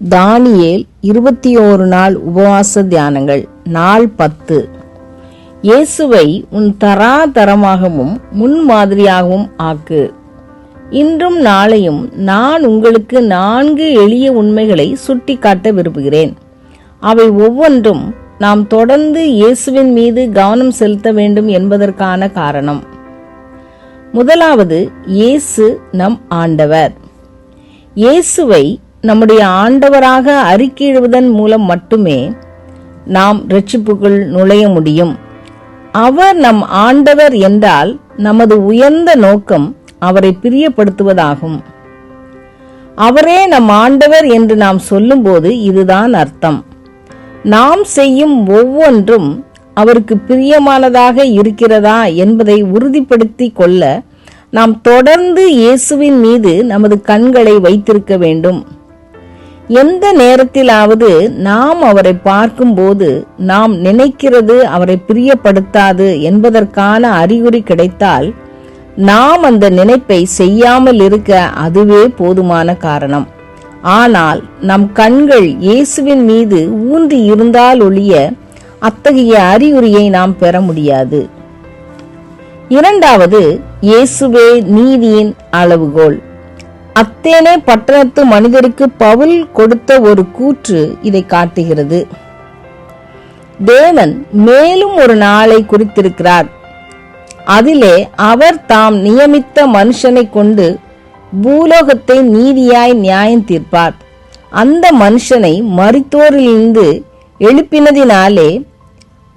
தானியேல் இருபத்தி ஓரு நாள் உபவாச தியானங்கள். நாள் பத்து. இயேசுவை உன் தராதரமாகவும் முன்மாதிரியாகவும் ஆக்கு. இன்றும் நாளையும் நான் உங்களுக்கு நான்கு எளிய உண்மைகளை சுட்டிக்காட்ட விரும்புகிறேன். அவை ஒவ்வொன்றும் நாம் தொடர்ந்து இயேசுவின் மீது கவனம் செலுத்த வேண்டும் என்பதற்கான காரணம். முதலாவது இயேசு நம் ஆண்டவர். இயேசுவை நம்முடைய ஆண்டவராக அறிக்கையிடுவதன் மூலம் மட்டுமே நாம் ரட்சிப்புக்குள் நுழைய முடியும். அவர் நம் ஆண்டவர் என்றால் நமது உயர்ந்த நோக்கம் அவரை பிரியப்படுத்துவதாகும். அவரே நம் ஆண்டவர் என்று நாம் சொல்லும்போது இதுதான் அர்த்தம். நாம் செய்யும் ஒவ்வொன்றும் அவருக்கு பிரியமானதாக இருக்கிறதா என்பதை உறுதிப்படுத்திக் கொள்ள நாம் தொடர்ந்து இயேசுவின் மீது நமது கண்களை வைத்திருக்க வேண்டும். எந்த நேரத்திலாவது நாம் அவரை பார்க்கும்போது நாம் நினைக்கிறது அவரை பிரியப்படுத்தாது என்பதற்கான அறிகுறி கிடைத்தால் நாம் அந்த நினைப்பை செய்யாமல் இருக்க அதுவே போதுமான காரணம். ஆனால் நம் கண்கள் இயேசுவின் மீது ஊன்றி இருந்தால் ஒழிய அத்தகைய அறிகுறியை நாம் பெற முடியாது. இரண்டாவது இயேசுவே நீதியின் அளவுகோல். அத்தேனே பட்டணத்து மனிதருக்கு பவுல் கொடுத்த ஒரு கூற்று இதை காட்டுகிறது. தேவன் மேலும் ஒரு நாளை குறித்திருக்கிறார். அதிலே அவர் தாம் நியமித்த மனுஷனை கொண்டு பூலோகத்தை நீதியாய் நியாயம் தீர்ப்பார். அந்த மனுஷனை மறித்தோரிலிருந்து எழுப்பினதினாலே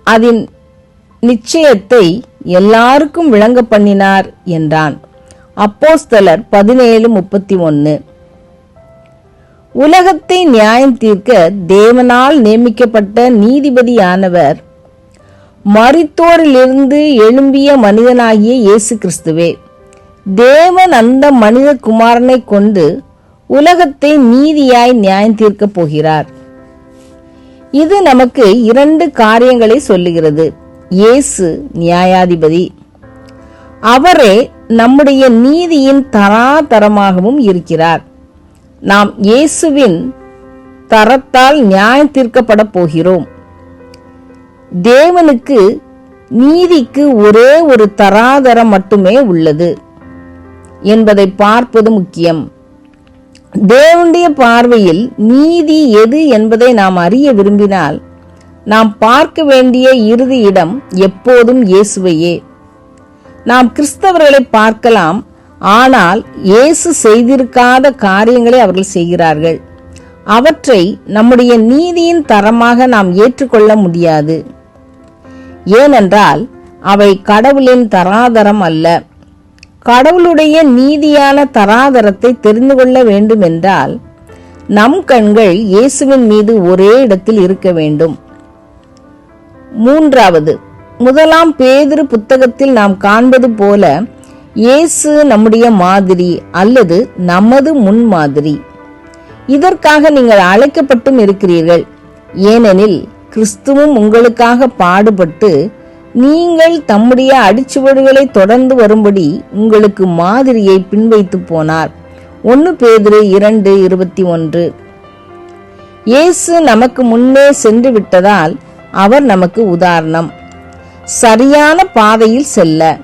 அதன் நிச்சயத்தை எல்லாருக்கும் விளங்க பண்ணினார் என்றான். அப்போஸ்தலர் பதினேழு முப்பத்தி ஒன்னு. உலகத்தை நியாயம் தீர்க்க தேவனால் நியமிக்கப்பட்ட நீதிபதியானவர் மறித்தோரிலிருந்து எழும்பிய மனிதனாகிய இயேசு கிறிஸ்துவே தேவன் அந்த மனித குமாரனை கொண்டு உலகத்தை நீதியாய் நியாயம் தீர்க்கப் போகிறார். இது நமக்கு இரண்டு காரியங்களை சொல்லுகிறது. இயேசு நியாயாதிபதி. அவரே நம்முடைய நீதியின் தராதரமாகவும் இருக்கிறார். நாம் இயேசுவின் தரத்தால் நியாயம் தீர்க்கப்பட போகிறோம். தேவனுக்கு நீதிக்கு ஒரே ஒரு தராதரம் மட்டுமே உள்ளது என்பதை பார்ப்பது முக்கியம். தேவனுடைய பார்வையில் நீதி எது என்பதை நாம் அறிய விரும்பினால் நாம் பார்க்க வேண்டிய இறுதி இடம் எப்போதும் இயேசுவையே. நாம் கிறிஸ்தவர்களை பார்க்கலாம் ஆனால் இயேசு செய்திருக்காத காரியங்களை அவர்கள் செய்கிறார்கள். அவற்றை நம்முடைய நீதியின் தரமாக நாம் ஏற்றுக்கொள்ள முடியாது. ஏனென்றால் அவை கடவுளின் தராதரம் அல்ல. கடவுளுடைய நீதியான தராதரத்தை தெரிந்து கொள்ள வேண்டும் என்றால் நம் கண்கள் இயேசுவின் மீது ஒரே இடத்தில் இருக்க வேண்டும். மூன்றாவது முதலாம் பேதிரு புத்தகத்தில் நாம் காண்பது போல இயேசு நம்முடைய மாதிரி அல்லது நமது முன் மாதிரி. இதற்காக நீங்கள் அழைக்கப்பட்டும் இருக்கிறீர்கள். ஏனெனில் கிறிஸ்துவும் உங்களுக்காக பாடுபட்டு நீங்கள் தம்முடைய அடிச்சுவடுகளை தொடர்ந்து வரும்படி உங்களுக்கு மாதிரியை பின்வைத்து போனார். ஒன்று பேதிரு இரண்டு இருபத்தி ஒன்று. இயேசு நமக்கு முன்னே சென்று விட்டதால் அவர் நமக்கு உதாரணம். சரியான பாதையில் செல்ல.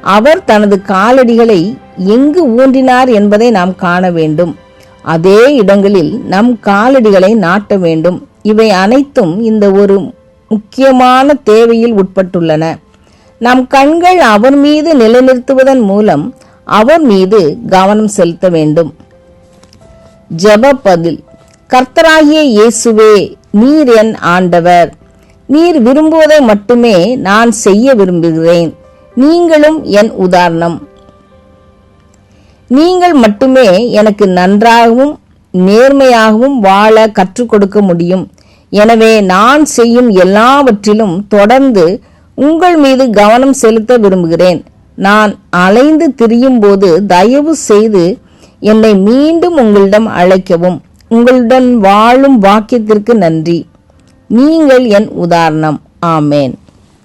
அவர் தனது காலடிகளை எங்கு ஊன்றினார் என்பதை நாம் காண வேண்டும். அதே இடங்களில் நம் காலடிகளை நாட்ட வேண்டும். இவை அனைத்தும் இந்த ஒரு முக்கியமான தேவையில் உட்பட்டுள்ளன. நம் கண்கள் அவர் மீது நிலைநிறுத்துவதன் மூலம் அவர் மீது கவனம் செலுத்த வேண்டும். ஜெப பதில் கர்த்தராகிய இயேசுவே நீர் என் ஆண்டவர். நீர் விரும்புவதை மட்டுமே நான் செய்ய விரும்புகிறேன். நீங்களும் என் உதாரணம். நீங்கள் மட்டுமே எனக்கு நன்றாகவும் நேர்மையாகவும் வாழ கற்றுக் கொடுக்க முடியும். எனவே நான் செய்யும் எல்லாவற்றிலும் தொடர்ந்து உங்கள் மீது கவனம் செலுத்த விரும்புகிறேன். நான் அலைந்து திரியும் போது தயவு செய்து என்னை மீண்டும் உங்களிடம் அழைக்கவும். உங்களுடன் வாழும் வாக்கியத்திற்கு நன்றி. நீங்கள் என் உதாரணம். ஆமேன்.